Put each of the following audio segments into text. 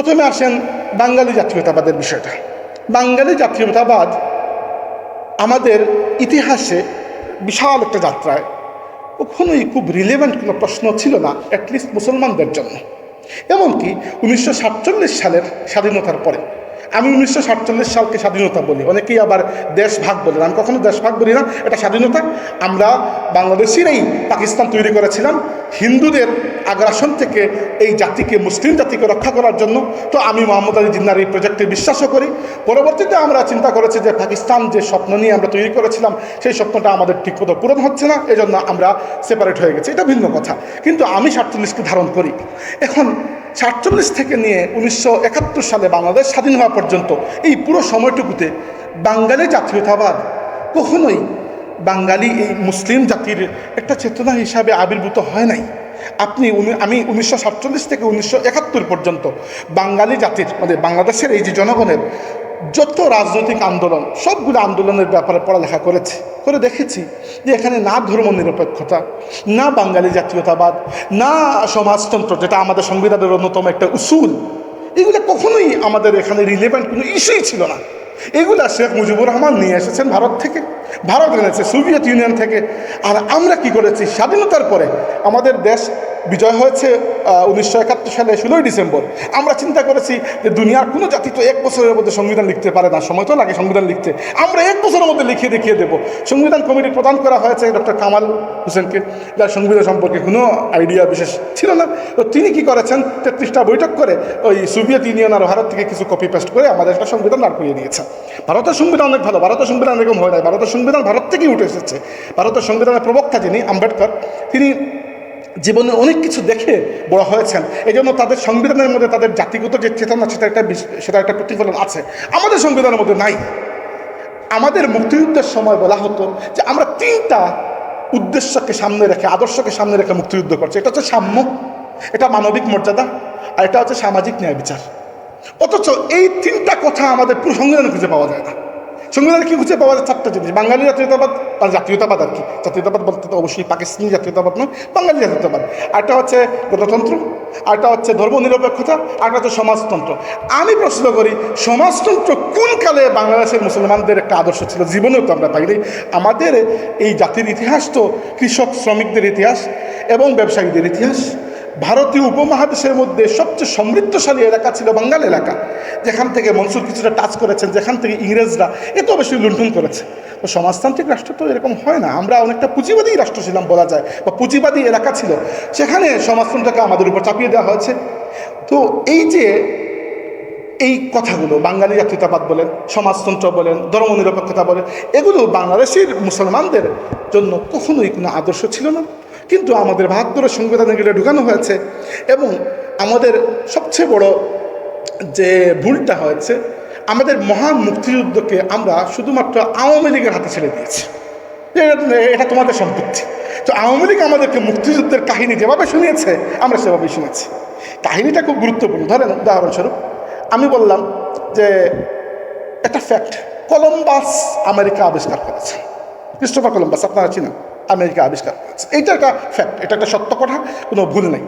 প্রথমে আসেন বাঙালি জাতীয়তাবাদের বিষয়টা। বাঙালি জাতীয়তাবাদ আমাদের ইতিহাসে বিশাল একটা যাত্রায়, কখনোই খুব রিলেভেন্ট কোনো প্রশ্ন ছিল না অ্যাটলিস্ট মুসলমানদের জন্য। এমনকি উনিশশো সাতচল্লিশ সালের স্বাধীনতার পরে। আমি উনিশশো সাতচল্লিশ সালকে স্বাধীনতা বলি। অনেকেই আবার দেশ ভাগ বলেন আমি কখনো দেশ ভাগ বলি না, এটা স্বাধীনতা। আমরা বাংলাদেশিরাই পাকিস্তান তৈরি করেছিলাম। হিন্দুদের আগ্রাসন থেকে এই জাতিকে, মুসলিম জাতিকে রক্ষা করার জন্য। তো আমি মোহাম্মদ আলী জিন্নার এই প্রজেক্টে বিশ্বাসও করি। পরবর্তীতে আমরা চিন্তা করেছি যে পাকিস্তান যে স্বপ্ন নিয়ে আমরা তৈরি করেছিলাম, সেই স্বপ্নটা আমাদের ঠিকমতো পূরণ হচ্ছে না। এজন্য আমরা সেপারেট হয়ে গেছি। এটা ভিন্ন কথা। কিন্তু আমি সাতচল্লিশকে ধারণ করি। এখন সাতচল্লিশ থেকে নিয়ে উনিশশো একাত্তর সালে বাংলাদেশ স্বাধীন হওয়া পর্যন্ত এই পুরো সময়টুকুতে বাঙালি জাতীয়তাবাদ কখনোই বাঙালি এই মুসলিম জাতির একটা চেতনা হিসাবে আবির্ভূত হয় নাই। আপনি আমি উনিশশো সাতচল্লিশ থেকে উনিশশো একাত্তর পর্যন্ত বাঙালি জাতির মানে বাংলাদেশের এই যে জনগণের যত রাজনৈতিক আন্দোলন, সবগুলো আন্দোলনের ব্যাপারে পড়ালেখা করেছে। করে দেখেছি যে এখানে না ধর্ম নিরপেক্ষতা, না বাঙালি জাতীয়তাবাদ, না সমাজতন্ত্র, যেটা আমাদের সংবিধানের অন্যতম একটা উসুল, এগুলো কখনোই আমাদের এখানে রিলেভেন্ট কোনো ইস্যুই ছিল না। এগুলা শেখ মুজিবুর রহমান নিয়ে এসেছেন ভারত থেকে। ভারত এনেছে সোভিয়েত ইউনিয়ন থেকে। আর আমরা কি করেছি? স্বাধীনতার পরে আমাদের দেশ বিজয় হয়েছে উনিশশো একাত্তর সালে ষোলোই ডিসেম্বর। আমরা চিন্তা করেছি যে দুনিয়ার কোনো জাতি তো এক বছরের মধ্যে সংবিধান লিখতে পারে না। সময় তো লাগে সংবিধান লিখতে। আমরা এক বছরের মধ্যে লিখিয়ে দেখিয়ে দেবো। সংবিধান কমিটি প্রদান করা হয়েছে ডক্টর কামাল হোসেনকে। যার সংবিধান সম্পর্কে কোনো আইডিয়া বিশেষ ছিল না। তো তিনি কি করেছেন? তেত্রিশটা বৈঠক করে ওই সোভিয়েত ইউনিয়ন আর ভারত থেকে কিছু কপি পেস্ট করে আমাদের একটা সংবিধান দাঁড় করিয়ে দিয়েছে ভারতের সংবিধান অনেক ভালো, ভারতের সংবিধান এরকম হয় নাই। ভারতের সংবিধান ভারত থেকেই উঠে এসেছে। ভারতের সংবিধানের প্রবক্তা যিনি আম্বেদকর, তিনি জীবনে অনেক কিছু দেখে বড় হয়েছেন। এই জন্য তাদের সংবিধানের মধ্যে তাদের জাতিগত যে চেতনা, সেটা একটা সেটা একটা প্রতিফলন আছে। আমাদের সংবিধানের মধ্যে নাই। আমাদের মুক্তিযুদ্ধের সময় বলা হতো যে আমরা তিনটা উদ্দেশ্যকে সামনে রেখে, আদর্শকে সামনে রেখে মুক্তিযুদ্ধ করছি। এটা হচ্ছে সাম্য, এটা মানবিক মর্যাদা, আর এটা হচ্ছে সামাজিক ন্যায় বিচার। অথচ এই তিনটা কথা আমাদের পুরো সংবিধানে খুঁজে পাওয়া যায় না। সংবিধানে কি খুঁজে পাওয়া যায়? চারটা জিনিস। বাঙালি জাতীয়তাবাদ আর জাতীয়তাবাদ আর কি। জাতীয়তাবাদ বলতে তো অবশ্যই পাকিস্তানি জাতীয়তাবাদ নয়, বাঙালি জাতীয়তাবাদ আরটা হচ্ছে গণতন্ত্র আরটা হচ্ছে ধর্মনিরপেক্ষতা আরটা হচ্ছে সমাজতন্ত্র। আমি প্রশ্ন করি, সমাজতন্ত্র কোন কালে বাংলাদেশের মুসলমানদের একটা আদর্শ ছিল? জীবনেও তো আমরা পাইনি আমাদের এই জাতির ইতিহাস তো কৃষক শ্রমিকদের ইতিহাস এবং ব্যবসায়ীদের ইতিহাস। ভারতীয় উপমহাদেশের মধ্যে সবচেয়ে সমৃদ্ধশালী এলাকা ছিল বাঙ্গাল এলাকা, যেখান থেকে মনসুর কিছুটা টাচ করেছেন, যেখান থেকে ইংরেজরা এত বেশি লুণ্ঠন করেছে। তো সমাজতান্ত্রিক রাষ্ট্র তো এরকম হয় না, আমরা অনেকটা পুঁজিবাদী রাষ্ট্র ছিলাম বলা যায়, বা পুঁজিবাদী এলাকা ছিল, সেখানে সমাজতন্ত্রকে আমাদের উপর চাপিয়ে দেওয়া হয়েছে। তো এই যে এই কথাগুলো বাঙালি জাতীয়তাবাদ বলেন, সমাজতন্ত্র বলেন, ধর্মনিরপেক্ষতা বলেন, এগুলো বাংলাদেশের মুসলমানদের জন্য কখনোই কোনো আদর্শ ছিল না। কিন্তু আমাদের বাহাত্তরের সংবিধানে এগুলো ঢুকানো হয়েছে এবং আমাদের সবচেয়ে বড় যে ভুলটা হয়েছে, আমাদের মহান মুক্তিযুদ্ধকে আমরা শুধুমাত্র আওয়ামী লীগের হাতে ছেড়ে দিয়েছি। এটা- এটা তোমাদের সম্পত্তি। তো আওয়ামী লীগ আমাদেরকে মুক্তিযুদ্ধের কাহিনী যেভাবে শুনিয়েছে, আমরা সেভাবেই শুনেছি। কাহিনীটা খুব গুরুত্বপূর্ণ। ধরেন, উদাহরণস্বরূপ, আমি বললাম যে একটা ফ্যাক্ট কলম্বাস আমেরিকা আবিষ্কার করেছে। ক্রিস্টোফার কলম্বাস, আপনারা চিনেন? আমেরিকা আবিষ্কার করেছে। এইটা একটা ফ্যাক্ট এটা একটা সত্য কথা, কোনো ভুল নেই।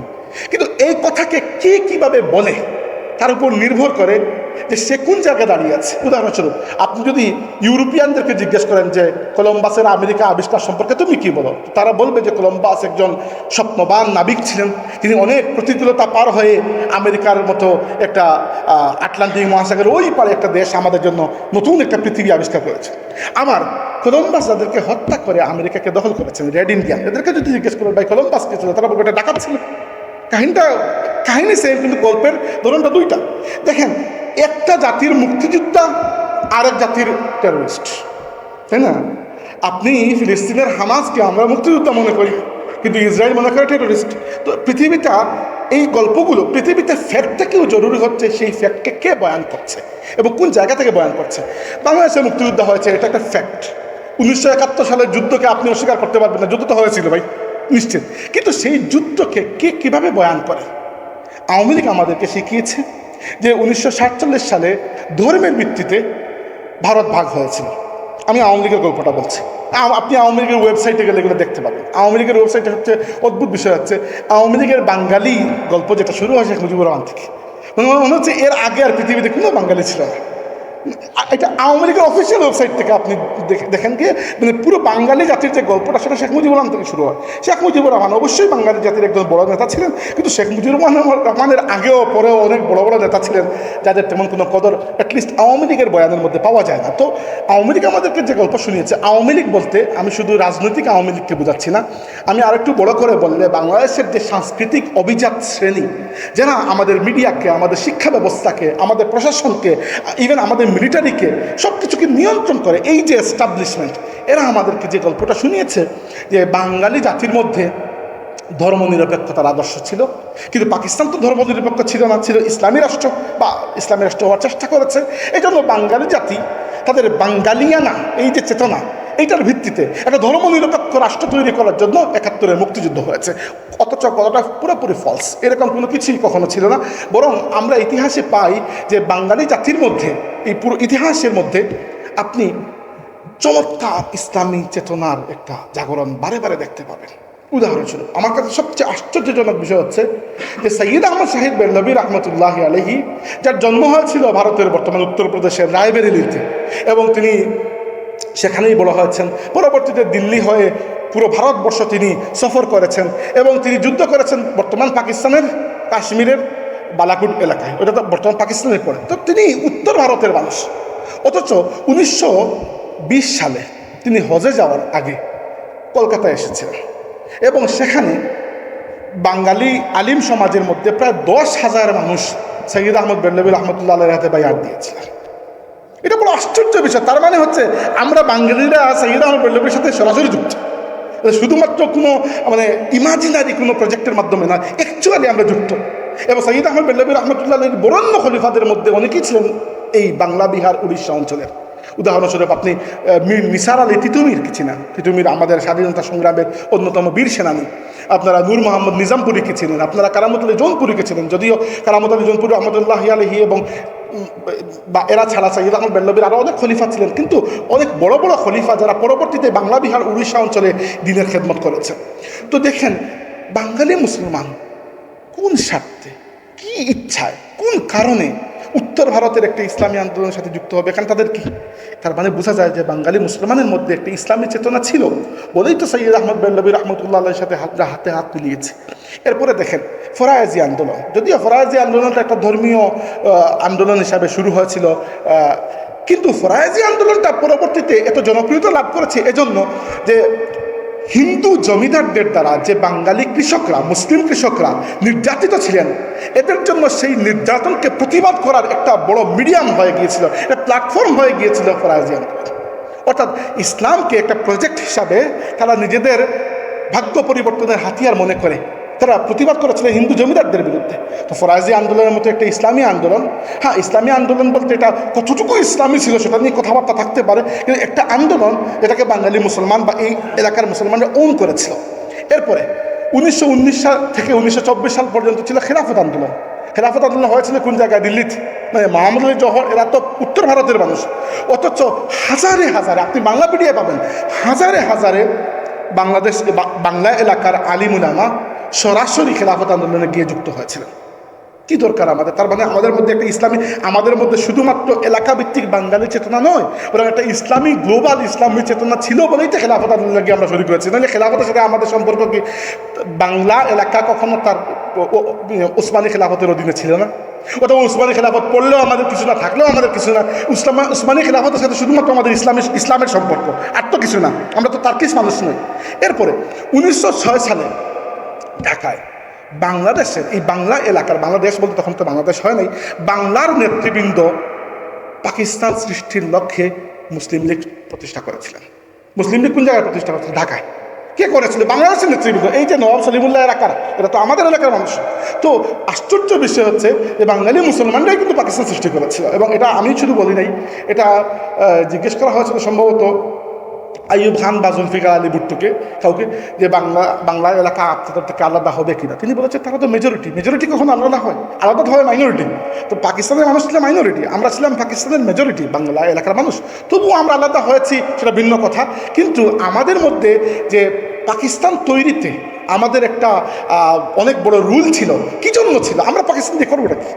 কিন্তু এই কথাকে কে কীভাবে বলে, তার উপর নির্ভর করে যে সে কোন জায়গায় দাঁড়িয়ে আছে। উদাহরণস্বরূপ, আপনি যদি ইউরোপিয়ানদেরকে জিজ্ঞেস করেন যে, কলম্বাসের আমেরিকা আবিষ্কার সম্পর্কে তুমি কি বলো? তারা বলবে যে, কলম্বাস একজন স্বপ্নবান নাবিক ছিলেন। তিনি অনেক প্রতিকূলতা পার হয়ে আমেরিকার মতো একটা আটলান্টিক মহাসাগরের ওই পারে একটা দেশ আমাদের জন্য নতুন একটা পৃথিবী আবিষ্কার করেছে। আমার কলম্বাস যাদেরকে হত্যা করে আমেরিকাকে দখল করেছেন রেড ইন্ডিয়ান এদেরকে যদি জিজ্ঞেস করেন, ভাই কলম্বাস কে ছিল? তারা বলবে, এটা ডাকাত ছিল। কাহিনীটা, কাহিনী সেম কিন্তু গল্পের ধরনটা দুইটা। দেখেন, একটা জাতির মুক্তিযোদ্ধা, আরেক জাতির টেরোরিস্ট তাই না? আপনি ফিলিস্তিনের হামাজকে আমরা মুক্তিযোদ্ধা মনে করি, কিন্তু ইসরায়েল মনে করে টেরোরিস্ট তো পৃথিবীটা, এই গল্পগুলো পৃথিবীতে ফ্যাক্ট থেকেও জরুরি হচ্ছে সেই ফ্যাক্টকে কে বয়ান করছে এবং কোন জায়গা থেকে বয়ান করছে। বাংলাদেশে মুক্তিযুদ্ধ হয়েছে, এটা একটা ফ্যাক্ট উনিশশো একাত্তর সালের যুদ্ধকে আপনি অস্বীকার করতে পারবেন না। যুদ্ধ তো হয়েছিল ভাই, নিশ্চিত। কিন্তু সেই যুদ্ধকে কে কীভাবে বয়ান করে? আওয়ামী লীগ আমাদেরকে শিখিয়েছে যে উনিশশো সাতচল্লিশ সালে ধর্মের ভিত্তিতে ভারত ভাগ হয়েছিল। আমি আওয়ামী লীগের গল্পটা বলছি। আপনি আওয়ামী লীগের ওয়েবসাইটে গেলে এগুলো দেখতে পাবেন। আওয়ামী লীগের ওয়েবসাইটে হচ্ছে অদ্ভুত বিষয় হচ্ছে, আওয়ামী লীগের বাঙালি গল্প যেটা শুরু হয় শেখ মুজিবুর রহমান থেকে। মানে মনে হচ্ছে এর আগে আর পৃথিবীতে কোনো বাঙালি ছিল না। এটা আওয়ামী লীগের অফিসিয়াল ওয়েবসাইট থেকে আপনি দেখেন কি মানে পুরো বাঙালি জাতির যে গল্পটা, সেটা শেখ মুজিবুর রহমান থেকে শুরু হয়। শেখ মুজিবুর রহমান অবশ্যই বাঙালি জাতির একজন বড় নেতা ছিলেন, কিন্তু শেখ মুজিবুর রহমান রহমানের আগেও পরেও অনেক বড় বড় নেতা ছিলেন, যাদের তেমন কোনো কদর অ্যাটলিস্ট আওয়ামী লীগের বয়ানের মধ্যে পাওয়া যায় না। তো আওয়ামী লীগ আমাদেরকে যে গল্প শুনিয়েছে, আওয়ামী লীগ বলতে আমি শুধু রাজনৈতিক আওয়ামী লীগকে বোঝাচ্ছি না, আমি আরেকটু বড় করে বললে বাংলাদেশের যে সাংস্কৃতিক অভিজাত শ্রেণি যারা আমাদের মিডিয়াকে, আমাদের শিক্ষা ব্যবস্থাকে, আমাদের প্রশাসনকে ইভেন আমাদের মিলিটারিকে সব কিছুকে নিয়ন্ত্রণ করে, এই যে এস্টাবলিশমেন্ট এরা আমাদেরকে যে গল্পটা শুনিয়েছে যে বাঙালি জাতির মধ্যে ধর্মনিরপেক্ষতার আদর্শ ছিল, কিন্তু পাকিস্তান তো ধর্মনিরপেক্ষ ছিল না, ছিল ইসলামী রাষ্ট্র বা ইসলামী রাষ্ট্র হওয়ার চেষ্টা করেছে। এই জন্য বাঙালি জাতি, তাদের বাঙ্গালিয়ানা এই যে চেতনা, এইটার ভিত্তিতে একটা ধর্মনিরপেক্ষ রাষ্ট্র তৈরি করার জন্য একাত্তরের মুক্তিযুদ্ধ হয়েছে। অথচ কথাটা পুরোপুরি ফলস এরকম কোনো কিছুই কখনো ছিল না। বরং আমরা ইতিহাসে পাই যে বাঙালি জাতির মধ্যে এই পুরো ইতিহাসের মধ্যে আপনি চমৎকার ইসলামী চেতনার একটা জাগরণ বারে বারে দেখতে পাবেন। উদাহরণস্বরূপ, আমার কাছে সবচেয়ে আশ্চর্যজনক বিষয় হচ্ছে যে সৈয়দ আহমদ শাহিদ বেল্লবী রহমতুল্লাহ আলহী যার জন্ম হয়েছিল ভারতের বর্তমান উত্তরপ্রদেশের রায়বেরিলিতে এবং তিনি সেখানেই বড় হয়েছেন, পরবর্তীতে দিল্লি হয়ে পুরো ভারতবর্ষ তিনি সফর করেছেন এবং তিনি যুদ্ধ করেছেন বর্তমান পাকিস্তানের কাশ্মীরের বালাকুট এলাকায়, ওটা তো বর্তমান পাকিস্তানের পরে। তো তিনি উত্তর ভারতের মানুষ। অথচ উনিশশো বিশ সালে তিনি হজে যাওয়ার আগে কলকাতায় এসেছিলেন। এবং সেখানে বাঙালি আলিম সমাজের মধ্যে প্রায় দশ হাজার মানুষ সৈয়দ আহমদ বেল্লবী রহমতুল্লাহ আলের হাতে বাইয়ার দিয়েছিলেন। এটা বড় আশ্চর্য বিষয়। তার মানে হচ্ছে আমরা বাঙালিরা সৈয়দ আহমদ বেল্লবীর সাথে সরাসরি যুক্ত। শুধুমাত্র কোনো মানে ইমাজিনারি কোনো প্রজেক্টের মাধ্যমে না অ্যাকচুয়ালি আমরা যুক্ত। এবং সৈয়দ আহমদ বেল্লবী রহমতুল্লাহ বরণ্য খলিফাদের মধ্যে অনেকেই ছিলেন এই বাংলা, বিহার, উড়িষ্যা অঞ্চলের। উদাহরণস্বরূপ আপনি মীর নিসার আলী তিতুমির কি না তিতুমির আমাদের স্বাধীনতা সংগ্রামের অন্যতম বীর সেনানী। আপনারা নূর মোহাম্মদ নিজামপুরীকে ছিলেন? আপনারা কারামত আলী জৌনপুরীকে ছিলেন? যদিও কারামত আলী জৌনপুরি আহমদুল্লাহ আলহী এবং বা এরা ছাড়া সৈয়দ আহমদ বেল্লবীর আরও অনেক খলিফা ছিলেন, কিন্তু অনেক বড় বড় খলিফা যারা পরবর্তীতে বাংলা, বিহার, উড়িষ্যা অঞ্চলে দিনের খেদমত করেছেন তো দেখেন, বাঙালি মুসলমান কোন স্বার্থে? কি ইচ্ছায়? কোন কারণে? উত্তর ভারতের একটা ইসলামী আন্দোলনের সাথে যুক্ত হবে এখানে তাদের কি? তার মানে বোঝা যায় যে বাঙালি মুসলমানের মধ্যে একটা ইসলামী চেতনা ছিল। বলেই তো সৈয়দ আহমদ বেল্লবী রহমতুল্লাহ আল্লাহর সাথে হাতরা হাতে হাত মিলিয়েছে। এরপরে দেখেন, ফরায়াজি আন্দোলন। যদিও ফরায়াজি আন্দোলনটা একটা ধর্মীয় আন্দোলন হিসাবে শুরু হয়েছিল কিন্তু ফরায়াজি আন্দোলনটা পরবর্তীতে এত জনপ্রিয়তা লাভ করেছে এজন্য যে হিন্দু জমিদারদের দ্বারা যে বাঙালি কৃষকরা, মুসলিম কৃষকরা নির্যাতিত ছিলেন, এদের জন্য সেই নির্যাতনকে প্রতিবাদ করার একটা বড় মিডিয়াম হয়ে গিয়েছিল, একটা প্ল্যাটফর্ম হয়ে গিয়েছিল ফরাজিয়ান। অর্থাৎ ইসলামকে একটা প্রজেক্ট হিসাবে তারা নিজেদের ভাগ্য পরিবর্তনের হাতিয়ার মনে করে। তারা প্রতিবাদ করেছিল হিন্দু জমিদারদের বিরুদ্ধে। তো ফরাজি আন্দোলনের মতো একটা ইসলামী আন্দোলন হ্যাঁ ইসলামী আন্দোলন বলতে এটা কতটুকু ইসলামী ছিল সেটা নিয়ে কথাবার্তা থাকতে পারে, কিন্তু একটা আন্দোলন যেটাকে বাঙালি মুসলমান বা এই এলাকার মুসলমানরা ওন করেছিল। এরপরে উনিশশো উনিশ সাল থেকে উনিশশো চব্বিশ সাল পর্যন্ত ছিল খেলাফত আন্দোলন। খেলাফত আন্দোলন হয়েছিল কোন জায়গায়? দিল্লিতে। মানে মাহমুদ আলী জহর এরা তো উত্তর ভারতের মানুষ। অথচ হাজারে হাজারে, আপনি বাংলা মিডিয়ায় পাবেন, হাজারে হাজারে বাংলাদেশ বাংলা এলাকার আলিমুলামা সরাসরি খেলাফত আন্দোলনে গিয়ে যুক্ত হয়েছিলেন। কি দরকার আমাদের? তার মানে আমাদের মধ্যে একটা ইসলামী, আমাদের মধ্যে শুধুমাত্র এলাকা ভিত্তিক বাঙালি চেতনা নয়, বরং একটা ইসলামী গ্লোবাল ইসলামী চেতনা ছিল বলেই তো খেলাফত আন্দোলনে গিয়ে আমরা শুরু করেছি নাহলে খেলাফতের সাথে আমাদের সম্পর্ক কি? বাংলা এলাকা কখনো তার ও- ও- উসমানী খেলাফতের অধীনে ছিল না। অথবা উসমানী খেলাফত পড়লেও আমাদের কিছু না, থাকলেও আমাদের কিছু না। উসলামা, উসমানী খেলাফতের সাথে শুধুমাত্র আমাদের ইসলামের ইসলামের সম্পর্ক, আর তো কিছু না। আমরা তো তার্কিস মানুষ নই। এরপরে উনিশশো ছয় সালে ঢাকায় বাংলাদেশের, এই বাংলা এলাকার, বাংলাদেশ বলতে তখন তো বাংলাদেশ হয় নাই, বাংলার নেতৃবৃন্দ পাকিস্তান সৃষ্টির লক্ষ্যে মুসলিম লীগ প্রতিষ্ঠা করেছিলেন। মুসলিম লীগ কোন জায়গায় প্রতিষ্ঠা করেছিলেন ঢাকায়। কে করেছিল? বাংলাদেশের নেতৃবৃন্দ। এই যে নবাব সলিমুল্লাহ এলাকার এটা তো আমাদের এলাকার মানুষ। তো আশ্চর্য বিষয় হচ্ছে যে বাঙালি মুসলমানরাই কিন্তু পাকিস্তান সৃষ্টি করেছিল। এবং এটা আমি শুধু বলি নাই, এটা জিজ্ঞেস করা হয়েছিল সম্ভবত আইয়ুব খান বা জুলফিকার আলী ভুট্টোকে, কাউকে, যে বাংলা বাংলা এলাকা আপনাদের থেকে আলাদা হবে কিনা। তিনি বলেছেন তারা তো মেজরিটি মেজরিটি কখন আলাদা হয়। আলাদা হয় মাইনরিটি তো পাকিস্তানের মানুষ ছিল মাইনরিটি আমরা ছিলাম পাকিস্তানের মেজরিটি বাংলা এলাকার মানুষ। তবুও আমরা আলাদা হয়েছি, সেটা ভিন্ন কথা। কিন্তু আমাদের মধ্যে যে পাকিস্তান তৈরিতে আমাদের একটা অনেক বড় রুল ছিল। কি জন্য ছিল? আমরা পাকিস্তান দিয়ে করব এটা কি?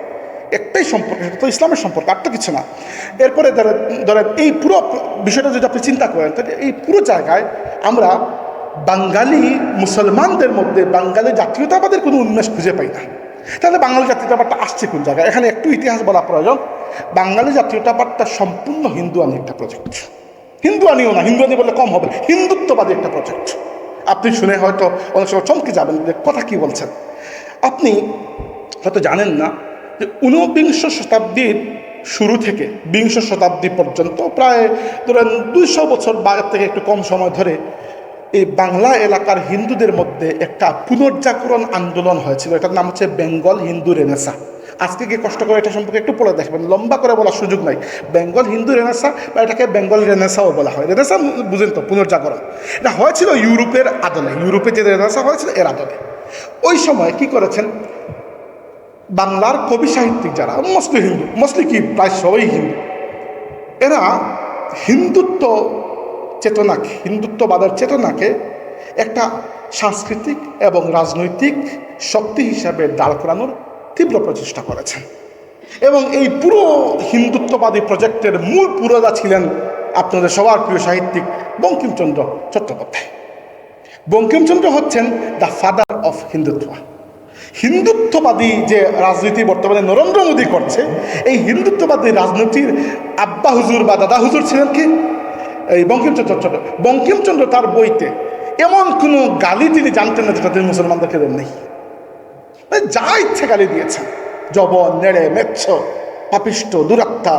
একটাই সম্পর্ক, সেটা তো ইসলামের সম্পর্ক, আর তো কিছু না। এরপরে ধরেন ধরেন এই পুরো বিষয়টা যদি আপনি চিন্তা করেন, তাহলে এই পুরো জায়গায় আমরা বাঙালি মুসলমানদের মধ্যে, বাঙালি জাতীয়তাবাদের কোনো উন্মেষ খুঁজে পাই না। তাহলে বাঙালি জাতীয়তাবাদটা আসছে কোন জায়গায়? এখানে একটু ইতিহাস বলা প্রয়োজন। বাঙালি জাতীয়তাবাদটা সম্পূর্ণ হিন্দু আনি একটা প্রজেক্ট হিন্দু আনিও না হিন্দু আনি বললে কম হবে। হিন্দুত্ববাদী একটা প্রজেক্ট আপনি শুনে হয়তো অনেক সময় চমকে যাবেন কথা কি বলছেন। আপনি হয়তো জানেন না যে ঊনবিংশ শতাব্দীর শুরু থেকে, বিংশ শতাব্দী পর্যন্ত, প্রায় ধরেন দুইশো বছর বা থেকে একটু কম সময় ধরে এই বাংলা এলাকার হিন্দুদের মধ্যে একটা পুনর্জাগরণ আন্দোলন হয়েছিল। এটার নাম হচ্ছে বেঙ্গল হিন্দু রেনেসা। আজকে গিয়ে কষ্ট করে এটা সম্পর্কে একটু পড়ে দেখবেন। লম্বা করে বলার সুযোগ নাই। বেঙ্গল হিন্দু রেনেসা বা এটাকে বেঙ্গল রেনেসাও বলা হয়। রেনেসা বুঝেন তো, পুনর্জাগরণ। এটা হয়েছিল ইউরোপের আদলে। ইউরোপে যে রেনেসা হয়েছিল, এর আদলে। ওই সময় কি করেছেন? বাংলার কবি সাহিত্যিক যারা মসলি হিন্দু মসলি কি প্রায় সবাই হিন্দু, এরা হিন্দুত্ব চেতনাকে, হিন্দুত্ববাদের চেতনাকে একটা সাংস্কৃতিক এবং রাজনৈতিক শক্তি হিসাবে দাঁড় করানোর তীব্র প্রচেষ্টা করেছেন। এবং এই পুরো হিন্দুত্ববাদী প্রজেক্টের মূল পুরোদা ছিলেন আপনাদের সবার প্রিয় সাহিত্যিক বঙ্কিমচন্দ্র চট্টোপাধ্যায়। বঙ্কিমচন্দ্র হচ্ছেন দ্য ফাদার অফ হিন্দুত্ব। হিন্দুত্ববাদী যে রাজনীতি বর্তমানে নরেন্দ্র মোদী করছে, এই হিন্দুত্ববাদী রাজনীতির আব্বা হুজুর বা দাদা হুজুর ছিলেন কি? এই বঙ্কিমচন্দ্র চট্টোপাধ্যায় বঙ্কিমচন্দ্র তার বইতে এমন কোনো গালি তিনি জানতেন না যেটা তিনি মুসলমানদেরকে দেন নেই। মানে যা ইচ্ছে গালি দিয়েছেন। জবন, নেড়ে, মেচ্ছ, পাপিষ্ট, দুরাত্মা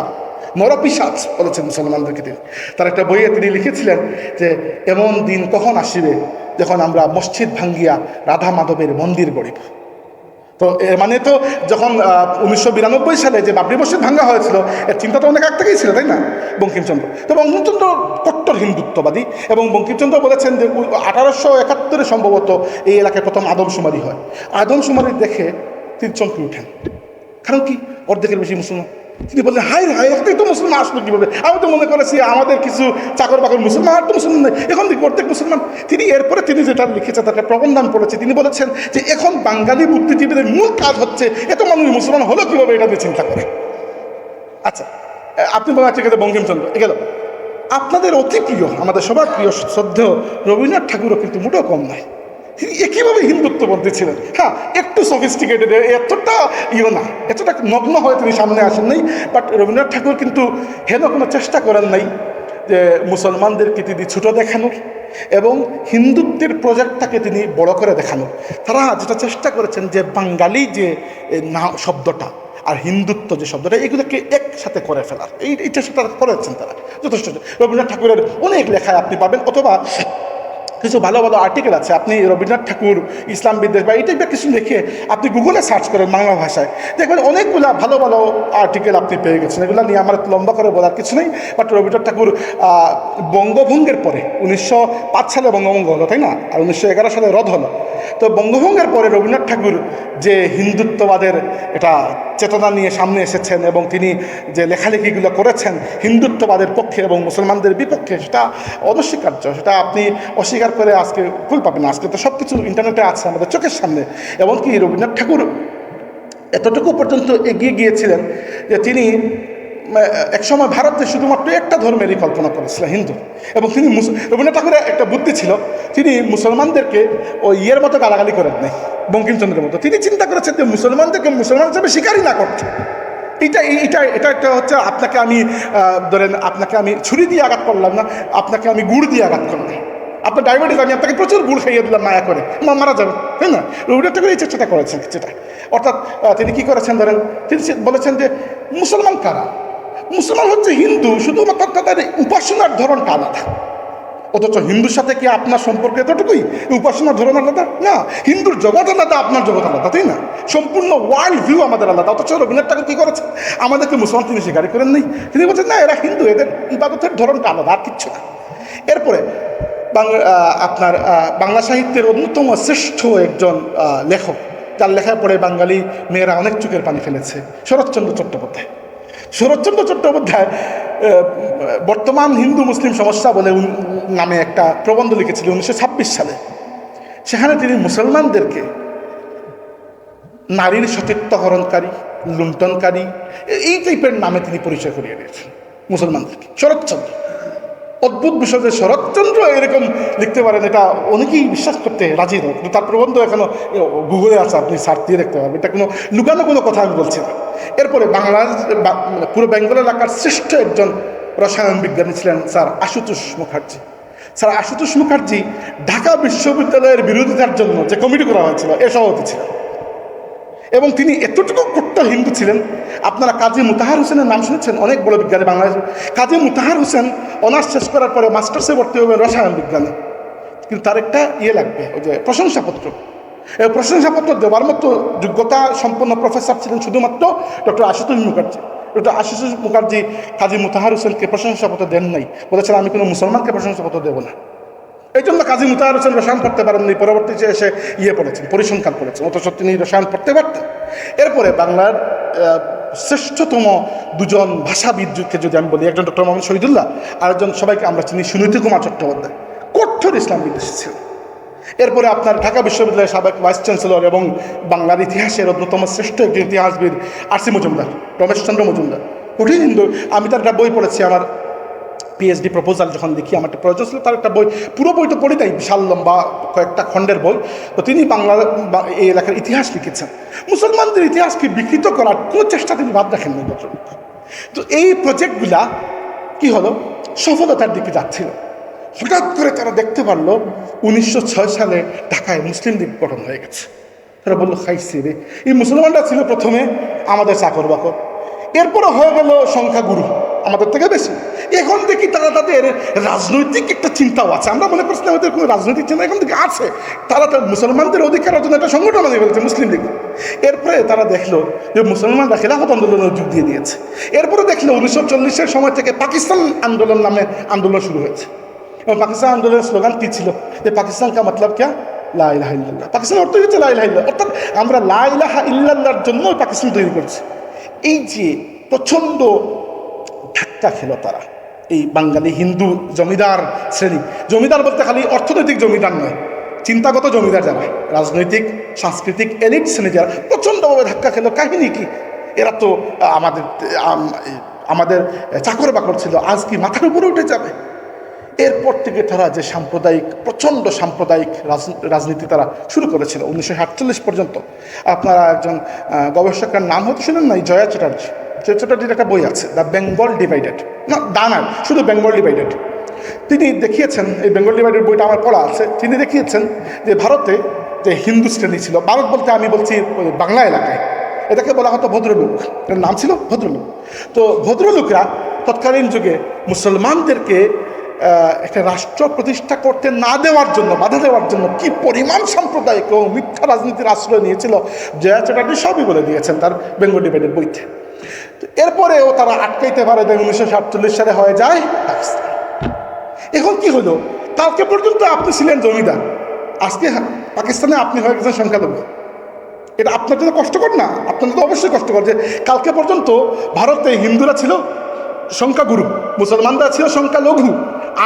নরপিসাচ বলেছেন মুসলমানদেরকে তিনি। তার একটা বইয়ে তিনি লিখেছিলেন যে, এমন দিন কখন আসিবে যখন আমরা মসজিদ ভাঙ্গিয়া রাধা মাধবের মন্দির গড়িব? তো এর মানে তো যখন উনিশশো বিরানব্বই সালে যে বাবরি মসজিদ ভাঙ্গা হয়েছিল, এর চিন্তা তো অনেক আগ থেকেই ছিল, তাই না? বঙ্কিমচন্দ্র। তো বঙ্কিমচন্দ্র কট্টর হিন্দুত্ববাদী এবং বঙ্কিমচন্দ্র বলেছেন যে আঠারোশো একাত্তরে সম্ভবত এই এলাকায় প্রথম আদমশুমারি হয়। আদমশুমারি দেখে তিনি চমকে উঠেন। কারণ কি? অর্ধেকের বেশি মুসলমান। তিনি বললেন হাই হাই একটাই তো মুসলমান, আসলো কীভাবে? আমি তো মনে করেছি, আমাদের কিছু চাকর বাকর মুসলমান, আর তো মুসলমান নেই। এখন অর্ধেক মুসলমান তিনি এরপরে তিনি যেটা লিখেছেন তাকে প্রবন্ধান পড়েছে। তিনি বলেছেন যে, এখন বাঙালি বুদ্ধিজীবীদের মূল কাজ হচ্ছে, এত মানুষ মুসলমান হলো কীভাবে, এটা নিয়ে চিন্তা করে? আচ্ছা আপনি বলেন ঠিক আছে, বঙ্কিমচন্দ্র গেল। আপনাদের অতি প্রিয়, আমাদের সবার প্রিয় শ্রদ্ধেয় রবীন্দ্রনাথ ঠাকুরও কিন্তু মোটেও কম নয়। একইভাবে হিন্দুত্ববদ্ধী ছিলেন? হ্যাঁ একটু সফিস্টিকেটেড এতটা ইয়ে না, এতটা নগ্ন হয়ে তিনি সামনে আসেন নাই বাট রবীন্দ্রনাথ ঠাকুর কিন্তু হেন কোনো চেষ্টা করেন নাই যে মুসলমানদেরকে তিনি ছোটো দেখানোর এবং হিন্দুত্বের প্রজেক্টটাকে তিনি বড় করে দেখানোর। তারা যেটা চেষ্টা করেছেন যে বাঙালি যে না, শব্দটা আর হিন্দুত্ব যে শব্দটা, এগুলোকে একসাথে করে ফেলার। এই এইটা সেটা করেছেন তারা, যথেষ্ট। রবীন্দ্রনাথ ঠাকুরের অনেক লেখায় আপনি পাবেন, অথবা কিছু ভালো ভালো আর্টিকেল আছে। আপনি রবীন্দ্রনাথ ঠাকুর, ইসলাম বিদ্বেষ বা এই টাইপের কিছু লিখে আপনি গুগলে সার্চ করেন বাংলা ভাষায়। দেখবেন অনেকগুলা ভালো ভালো আর্টিকেল আপনি পেয়ে গেছেন। এগুলো নিয়ে আমার লম্বা করে বলার কিছু নেই বাট রবীন্দ্রনাথ ঠাকুর বঙ্গভঙ্গের পরে, উনিশশো পাঁচ সালে বঙ্গভঙ্গ হলো, তাই না? আর উনিশশো এগারো সালে রদ হলো। তো বঙ্গভঙ্গের পরে রবীন্দ্রনাথ ঠাকুর যে হিন্দুত্ববাদের এটা চেতনা নিয়ে সামনে এসেছেন এবং তিনি যে লেখালেখিগুলো করেছেন হিন্দুত্ববাদের পক্ষে এবং মুসলমানদের বিপক্ষে, সেটা অনস্বীকার্য, সেটা আপনি অস্বীকার করে আজকে ভুল পাবেন আজকে তো সব কিছু ইন্টারনেটে আছে আমাদের চোখের সামনে। এমনকি রবীন্দ্রনাথ ঠাকুর এতটুকু পর্যন্ত এগিয়ে গিয়েছিলেন যে তিনি একসময় ভারতে শুধুমাত্র একটা ধর্মেরই কল্পনা করেছিলেন হিন্দু। এবং তিনি রবীন্দ্রনাথ ঠাকুরের একটা বুদ্ধি ছিল, তিনি মুসলমানদেরকে ওই ইয়ের মতো গালাগালি করেন নাই, বঙ্কিমচন্দ্রের মতো। তিনি চিন্তা করেছেন যে মুসলমানদেরকে মুসলমান হিসেবে স্বীকারই না করতে। এটা এটা এটা একটা হচ্ছে আপনাকে আমি ধরেন আপনাকে আমি ছুরি দিয়ে আঘাত করলাম না, আপনাকে আমি গুড় দিয়ে আঘাত করলাম। আপনার ডায়াবেটিস আমি আপনাকে প্রচুর গুড় খাইয়ে দিলাম মায়া করে। মারা যাবে, তাই না? রবীন্দ্রনাথ ঠাকুর এই চেষ্টাটা করেছেন সেটা অর্থাৎ তিনি কী করেছেন ধরেন? তিনি বলেছেন যে মুসলমান কারা? মুসলমান হচ্ছে হিন্দু শুধুমাত্র তাদের উপাসনার ধরনটা আলাদা। অথচ হিন্দুর সাথে কি আপনার সম্পর্ক এতটুকুই? উপাসনার ধরন আলাদা? না, হিন্দুর জগৎ আলাদা, আপনার জগৎ আলাদা, তাই না? সম্পূর্ণ ওয়ার্ল্ড ভিউ আমাদের আলাদা, অথচ রবীন্দ্রনাথ ঠাকুর কী করেছে? আমাদেরকে মুসলমান তিনি স্বীকারই করেন নেই। তিনি বলছেন, না, এরা হিন্দু, এদের ইবাদতের ধরনটা আলাদা, আর কিচ্ছু না। এরপরে আপনার বাংলা সাহিত্যের অন্যতম শ্রেষ্ঠ একজন লেখক। যার লেখায় পড়ে বাঙালি মেয়েরা অনেক চোখের পানি ফেলেছে। শরৎচন্দ্র চট্টোপাধ্যায়। শরৎচন্দ্র চট্টোপাধ্যায় বর্তমান হিন্দু মুসলিম সমস্যা বলে নামে একটা প্রবন্ধ লিখেছিল উনিশশো ছাব্বিশ সালে। সেখানে তিনি মুসলমানদেরকে নারীর সতীত্বহরণকারী লুণ্ঠনকারী এই টাইপের নামে তিনি পরিচয় করিয়ে দিয়েছেন মুসলমানদেরকে শরৎচন্দ্র অদ্ভুত বিষয় যে শরৎচন্দ্র এরকম লিখতে পারেন, এটা অনেকেই বিশ্বাস করতে রাজি নয়। কিন্তু তার প্রবন্ধ এখনও গুগলে আছে, আপনি সার্চ দিয়ে দেখতে পারবেন। এটা কোনো লুকানো কোনো কথা আমি বলছি না। এরপরে বাংলার মানে পুরো বেঙ্গল এলাকার শ্রেষ্ঠ একজন রসায়ন বিজ্ঞানী ছিলেন স্যার আশুতোষ মুখার্জি। স্যার আশুতোষ মুখার্জি ঢাকা বিশ্ববিদ্যালয়ের বিরোধিতার জন্য যে কমিটি করা হয়েছিল, এ সভাপতি ছিলেন। এবং তিনি এতটুকু কট্টর হিন্দু ছিলেন। আপনারা কাজী মুতাহার হোসেনের নাম শুনেছেন, অনেক বড় বিজ্ঞানী বাংলাদেশের কাজী মুতাহার হোসেন অনার্স শেষ করার পরে মাস্টার্সে ভর্তি হবেন রসায়ন বিজ্ঞানে। কিন্তু তার একটা ইয়ে লাগবে, ওই যে প্রশংসাপত্র। এই প্রশংসাপত্র দেওয়ার মতো যোগ্যতা সম্পন্ন প্রফেসর ছিলেন শুধুমাত্র ডক্টর আশুতোষ মুখার্জি। ডক্টর আশুতোষ মুখার্জি কাজী মুতাহার হোসেনকে প্রশংসাপত্র দেন নাই। বলেছেন আমি কোনো মুসলমানকে প্রশংসাপত্র দেবো না। এই জন্য কাজী মুতাহার হোসেন রসায়ন পড়তে পারেননি পরবর্তীতে এসে ইয়ে পড়েছেন, পরিসংখ্যান পড়েছেন, অথচ তিনি রসায়ন পড়তে পারতেন। এরপরে বাংলার শ্রেষ্ঠতম দুজন ভাষাবিদকে যদি আমি বলি, একজন ডক্টর মোহাম্মদ শহীদুল্লাহ আর একজন সবাইকে আমরা চিনি, সুনীতি কুমার চট্টোপাধ্যায়। কঠোর ইসলাম বিদ্বেষী ছিলেন এরপরে আপনার ঢাকা বিশ্ববিদ্যালয়ের সাবেক ভাইস চ্যান্সেলর এবং বাংলার ইতিহাসের অন্যতম শ্রেষ্ঠ একজন ইতিহাসবিদ আরসি মজুমদার, রমেশচন্দ্র মজুমদার। কঠিন হিন্দু, আমি তার একটা বই পড়েছি, আমার পিএইচডি প্রপোজাল যখন দেখি, আমার একটা প্রয়োজন ছিল, তার একটা বই, পুরো বই তো পড়ি তাই বিশাল লম্বা কয়েকটা খণ্ডের বই। তো তিনি বাংলা এই এলাকার ইতিহাস লিখেছেন। মুসলমানদের ইতিহাসকে বিকৃত করার কোনো চেষ্টা তিনি বাদ রাখেননি ভদ্রলোক। তো এই প্রজেক্টগুলা কি হলো? সফলতার দিকে যাচ্ছিল। হঠাৎ করে তারা দেখতে পারল, উনিশশো ছয় সালে ঢাকায় মুসলিম লীগ গঠন হয়ে গেছে। তারা বলল খাইছি রে, এই মুসলমানরা ছিল প্রথমে আমাদের চাকর বাকর। এরপরে হয়ে গেল সংখ্যাগুরু, আমাদের থেকে বেশি। এখন দেখি তারা তাদের রাজনৈতিক একটা চিন্তাও আছে। আমরা মনে করছিলাম ওদের কোনো রাজনৈতিক চিন্তা এখন থেকে আছে। তারা তার মুসলমানদের অধিকার জন্য একটা সংগঠন বানিয়ে ফেলেছে, মুসলিম লীগ। এরপরে তারা দেখল যে মুসলমানরা খেলাফত আন্দোলনের যুগ দিয়ে দিয়েছে। এরপরে দেখল উনিশশো চল্লিশের সময় থেকে পাকিস্তান আন্দোলন নামে আন্দোলন শুরু হয়েছে। এবং পাকিস্তান আন্দোলনের স্লোগান কী ছিল? যে পাকিস্তান কা মতলব ক্যা লা ইলাহা ইল্লাল্লাহ। পাকিস্তান অর্থ হচ্ছে লা ইলাহা ইল্লাল্লাহ। অর্থাৎ আমরা লা ইলাহা ইল্লাল্লাহর জন্য পাকিস্তান তৈরি করছি। এই যে প্রচণ্ড ধাক্কা খেল তারা। এই বাঙালি হিন্দু জমিদার শ্রেণি। জমিদার বলতে খালি অর্থনৈতিক জমিদার নয়, চিন্তাগত জমিদার যারা, রাজনৈতিক, সাংস্কৃতিক এলিট শ্রেণি যারা, প্রচণ্ডভাবে ধাক্কা খেলো। কাহিনী কি? এরা তো আমাদের আমাদের চাকর বাকর ছিল, আজ কি মাথার উপরে উঠে যাবে? এরপর থেকে তারা যে সাম্প্রদায়িক, প্রচণ্ড সাম্প্রদায়িক রাজ- রাজনীতি তারা শুরু করেছিল, উনিশশো সাতচল্লিশ পর্যন্ত। আপনারা একজন গবেষকের নাম হয়তো শুনেন নাই, জয়া চ্যাটার্জি। জয়া চ্যাটার্জির একটা বই আছে দ্য বেঙ্গল ডিভাইডেড না দানার শুধু বেঙ্গল ডিভাইডেড তিনি দেখিয়েছেন, এই বেঙ্গল ডিভাইডেড বইটা আমার পড়া আছে, তিনি দেখিয়েছেন যে ভারতে যে হিন্দু শ্রেণি ছিল, ভারত বলতে আমি বলছি বাংলা এলাকায়, এটাকে বলা হতো ভদ্রলোক। এর নাম ছিল ভদ্রলোক। তো ভদ্রলোকরা তৎকালীন যুগে মুসলমানদেরকে একটা রাষ্ট্র প্রতিষ্ঠা করতে না দেওয়ার জন্য, বাধা দেওয়ার জন্য কি পরিমাণ সাম্প্রদায়িক ও মিথ্যা রাজনীতির আশ্রয় নিয়েছিল, জয়া চ্যাটার্জি সবই বলে দিয়েছেন তার বেঙ্গল ডিবেটের বইতে। এরপরেও তারা আটকাইতে পারে উনিশশো সাতচল্লিশ সালে হয়ে যায় পাকিস্তান। এখন কি হলো? কালকে পর্যন্ত আপনি ছিলেন জমিদার। আজকে পাকিস্তানে আপনি হয়ে গেছেন সংখ্যালঘু। এটা আপনার জন্য কষ্টকর না? আপনার জন্য অবশ্যই কষ্টকর যে কালকে পর্যন্ত ভারতে হিন্দুরা ছিল সংখ্যাগুরু, মুসলমানরা ছিল সংখ্যালঘু।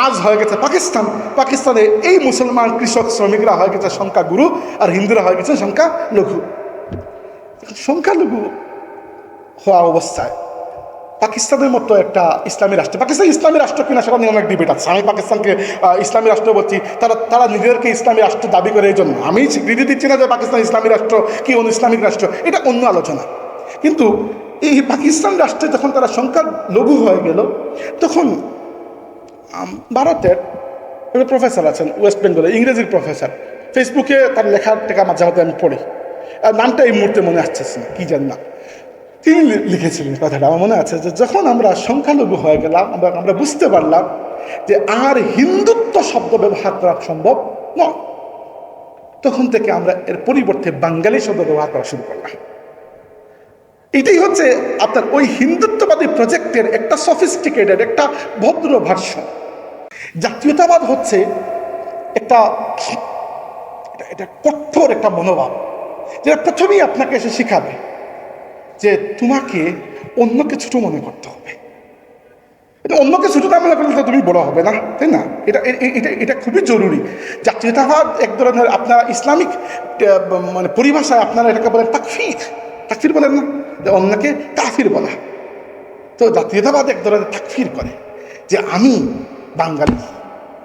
আজ হয়ে গেছে পাকিস্তান। পাকিস্তানে এই মুসলমান কৃষক শ্রমিকরা হয়ে গেছে সংখ্যাগুরু আর হিন্দুরা হয়ে গেছে সংখ্যালঘু। সংখ্যালঘু হওয়া অবস্থায়। পাকিস্তানের মতো একটা ইসলামী রাষ্ট্র, পাকিস্তান ইসলামী রাষ্ট্র কিনা সেটা নিয়ে অনেক ডিবেট আছে। আমি পাকিস্তানকে ইসলামী রাষ্ট্র বলছি, তারা তারা নিজেদেরকে ইসলামী রাষ্ট্র দাবি করে এই জন্য আমি স্বীকৃতি দিচ্ছি না যে পাকিস্তান ইসলামী রাষ্ট্র কি অন্য ইসলামিক রাষ্ট্র, এটা অন্য আলোচনা। কিন্তু এই পাকিস্তান রাষ্ট্রে যখন তারা সংখ্যা লঘু হয়ে গেল, তখন ভারতের প্রফেসর আছেন ওয়েস্ট বেঙ্গলে ইংরেজির প্রফেসর ফেসবুকে তার লেখার টেকা মাঝে মাঝে আমি পড়ি। নামটা এই মুহূর্তে মনে আসছে না, কি জানি না। তিনি লিখেছিলেন কথাটা। আমার মনে আছে যে যখন আমরা সংখ্যালঘু হয়ে গেলাম, আমরা আমরা বুঝতে পারলাম যে আর হিন্দুত্ব শব্দ ব্যবহার করা সম্ভব নয়। তখন থেকে আমরা এর পরিবর্তে বাঙালি শব্দ ব্যবহার করা শুরু করলাম। এটাই হচ্ছে আপনার ওই হিন্দুত্ববাদী প্রজেক্টের একটা সফিস্টিকেটেড একটা ভদ্র ভাষ্য জাতীয়তাবাদ হচ্ছে একটা এটা- কঠোর একটা মনোভাব। যেটা প্রথমেই আপনাকে এসে শিখাবে। যে তোমাকে অন্যকে ছোট মনে করতে হবে। অন্যকে ছোট না মনে করলে তো তুমি বড় হবে না, তাই না? এটা এটা এটা খুবই জরুরি। জাতীয়তাবাদ এক ধরনের আপনার ইসলামিক মানে পরিভাষায় আপনারা এটাকে বলেন তাকফির। তাকফির বলেন না? যে অন্যকে কাফির বলা। তো জাতীয়তাবাদ এক ধরনের তাকফির করে যে আমি বাঙালি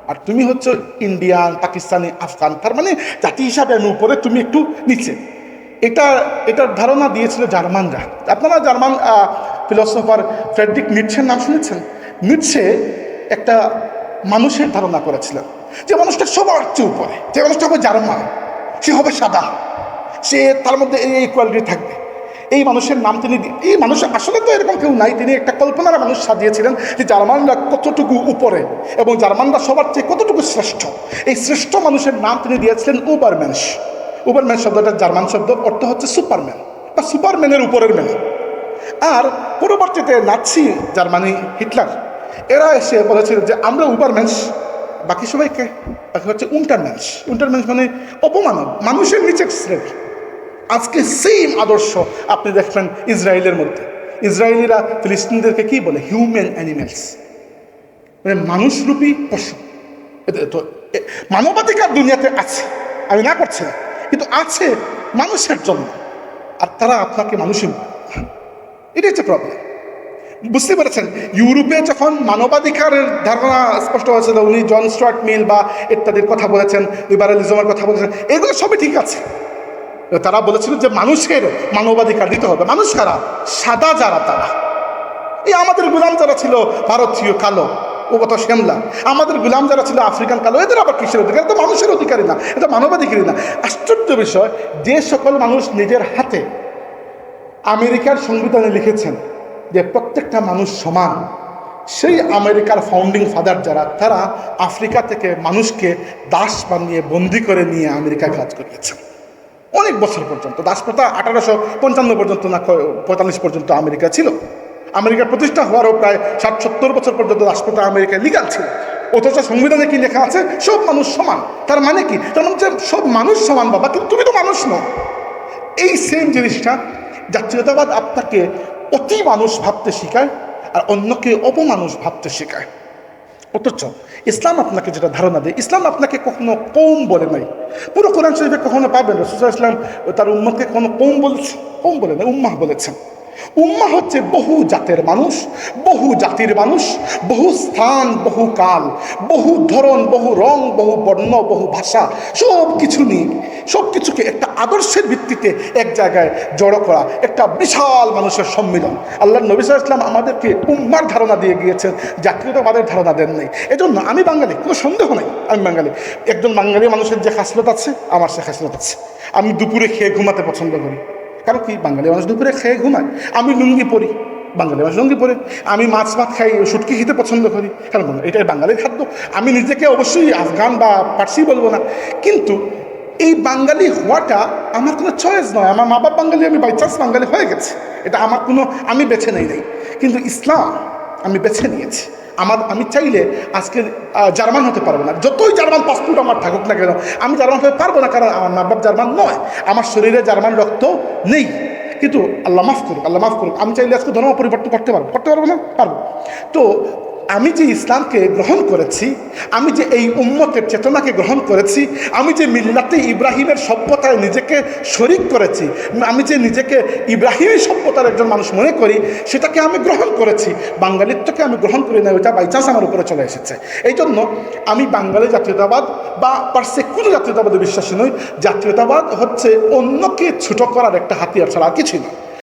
আর তুমি হচ্ছে ইন্ডিয়ান, পাকিস্তানি, আফগান। তার মানে জাতি হিসাবে আমি উপরে, তুমি একটু নিচে। এটা এটার ধারণা দিয়েছিল জার্মানরা। আপনারা জার্মান ফিলোসফার ফ্রেডরিক নিটসের নাম শুনেছেন? নিটসে একটা মানুষের ধারণা করেছিলেন যে মানুষটা সবার চেয়ে উপরে, যে মানুষটা হবে জার্মান, সে হবে সাদা, সে তার মধ্যে এই এই কোয়ালিটি থাকবে। এই মানুষের নাম তিনি, এই মানুষ আসলে তো এরকম কেউ নাই, তিনি একটা কল্পনার মানুষ সাজিয়েছিলেন যে জার্মানরা কতটুকু উপরে এবং জার্মানরা সবার চেয়ে কতটুকু শ্রেষ্ঠ। এই শ্রেষ্ঠ মানুষের নাম তিনি দিয়েছিলেন উবারম্যানস উবারম্যান শব্দটা জার্মান শব্দ, অর্থ হচ্ছে সুপারম্যান বা সুপারম্যানের উপরের ম্যান আর পরবর্তীতে নাৎসি জার্মানি হিটলার। এরা এসে বলেছিল যে, আমরা উবারম্যানস বাকি সবাইকে বাকি হচ্ছে উন্টারম্যানস উন্টারম্যানস মানে অপমানব, মানুষের নিচে শ্রেণি। আজকে সেম আদর্শ আপনি দেখবেন ইসরায়েলের মধ্যে। ইসরায়েলিরা ফিলিস্তিনিদেরকে কি বলে? হিউম্যান অ্যানিমেলস মানে মানুষরূপী পশু। তো মানবাধিকার দুনিয়াতে আছে। আমি না করছি না। কিন্তু আছে মানুষের জন্য। আর তারা আপনাকে মানুষই মনে। এটাই হচ্ছে প্রবলেম বুঝতে পেরেছেন? ইউরোপে যখন মানবাধিকারের ধারণা স্পষ্ট হয়েছিল, উনি জন স্টুয়ার্ট মিল বা ইত্যাদির কথা বলেছেন, লিবারালিজমের কথা বলেছেন, এগুলো সবই ঠিক আছে। তারা বলেছিল যে মানুষের মানবাধিকার দিতে হবে। মানুষ কারা? সাদা যারা তারা। এই আমাদের গুলাম যারা ছিল, ভারতীয় কালো। ও শ্যামলা। আমাদের গুলাম যারা ছিল আফ্রিকান কালো, এদের আবার কিসের অধিকার? এটা মানুষের অধিকারী না এটা মানবাধিকারী না। আশ্চর্য বিষয়, যে সকল মানুষ নিজের হাতে আমেরিকার সংবিধানে লিখেছেন যে প্রত্যেকটা মানুষ সমান, সেই আমেরিকার ফাউন্ডিং ফাদার যারা, তারা আফ্রিকা থেকে মানুষকে দাস বানিয়ে, বন্দি করে নিয়ে আমেরিকায় কাজ করিয়েছেন। অনেক বছর পর্যন্ত দাসপ্রথা আঠারোশো পঞ্চান্ন পর্যন্ত না, পঁয়তাল্লিশ পর্যন্ত আমেরিকা ছিল। আমেরিকার প্রতিষ্ঠা হওয়ারও প্রায় ষাট, সত্তর বছর পর্যন্ত দাসপ্রথা আমেরিকায় লিগাল ছিল। অথচ সংবিধানে কি লেখা আছে? সব মানুষ সমান। তার মানে কি? তার মানে সব মানুষ সমান বাবা, কিন্তু তুমি তো মানুষ নও। এই সেম জিনিসটা জাতীয়তাবাদ আপনাকে অতি মানুষ ভাবতে শেখায় আর অন্যকে অপমানুষ ভাবতে শেখায়। অথচ ইসলাম আপনাকে যেটা ধারণা দেয়, ইসলাম আপনাকে কখনো কম বলে নাই। পুরো কোরআন শরীফে কখনো পাবেন রসুল ইসলাম তার উম্মাকে কখনো কম বলেছে কম বলে না উম্মাহ বলেছেন। উম্মা হচ্ছে বহু জাতের মানুষ, বহু জাতির মানুষ, বহু স্থান, বহু কাল, বহু ধরন, বহু রং, বহু বর্ণ, বহু ভাষা সব কিছু নিয়ে সব কিছুকে একটা আদর্শের ভিত্তিতে এক জায়গায় জড়ো করা একটা বিশাল মানুষের সম্মিলন। আল্লাহ নবী ইসলাম আমাদেরকে উম্মার ধারণা দিয়ে গিয়েছেন জাতীয়তাবাদের ধারণা দেন নাই। এজন্য আমি বাঙালি, কোনো সন্দেহ নাই, আমি বাঙালি। একজন বাঙালি মানুষের যে খাসলত আছে, আমার সে খাসলত আছে। আমি দুপুরে খেয়ে ঘুমাতে পছন্দ করি। কারণ কি? বাঙালি মানুষ দুপুরে খেয়ে ঘুমায়। আমি লুঙ্গি পরি, বাঙালি মানুষ লুঙ্গি পরে। আমি মাছ ভাত খাই, শুটকি খেতে পছন্দ করি। কারণ এটাই বাঙালির খাদ্য। আমি নিজেকে অবশ্যই আফগান বা পার্সি বলব না। কিন্তু এই বাঙালি হওয়াটা আমার কোনো চয়েস নয়। আমার মা বাপ বাঙালি, আমি বাই চান্স বাঙালি হয়ে গেছে। এটা আমার কোনো, আমি বেছে নেই নাই। কিন্তু ইসলাম আমি বেছে নিয়েছি। আমার, আমি চাইলে আজকে জার্মান হতে পারব না। যতই জার্মান পাসপোর্ট আমার থাকুক না কেন, আমি জার্মান হতে পারব না কারণ আমার মা বাপ জার্মান নয়। আমার শরীরে জার্মান রক্ত নেই। কিন্তু আল্লাহ মাফ করুক, আল্লাহ মাফ করুক। আমি চাইলে আজকে ধর্ম পরিবর্তন করতে পারব। করতে পারব না? পারব। তো আমি যে ইসলামকে গ্রহণ করেছি, আমি যে এই উম্মতের চেতনাকে গ্রহণ করেছি, আমি যে মিল্লাতে ইব্রাহিমের সভ্যতায় নিজেকে শরিক করেছি, আমি যে নিজেকে ইব্রাহিমী সভ্যতার একজন মানুষ মনে করি, সেটাকে আমি গ্রহণ করেছি। বাঙালিত্বকে আমি গ্রহণ করি না, ওইটা বাই চান্স আমার উপরে চলে এসেছে। এই জন্য আমি বাঙালি জাতীয়তাবাদ বা পার্সে কোনো জাতীয়তাবাদে বিশ্বাসী নই, জাতীয়তাবাদ হচ্ছে অন্যকে ছোট করার একটা হাতিয়ার ছাড়া আর কিছুই নয়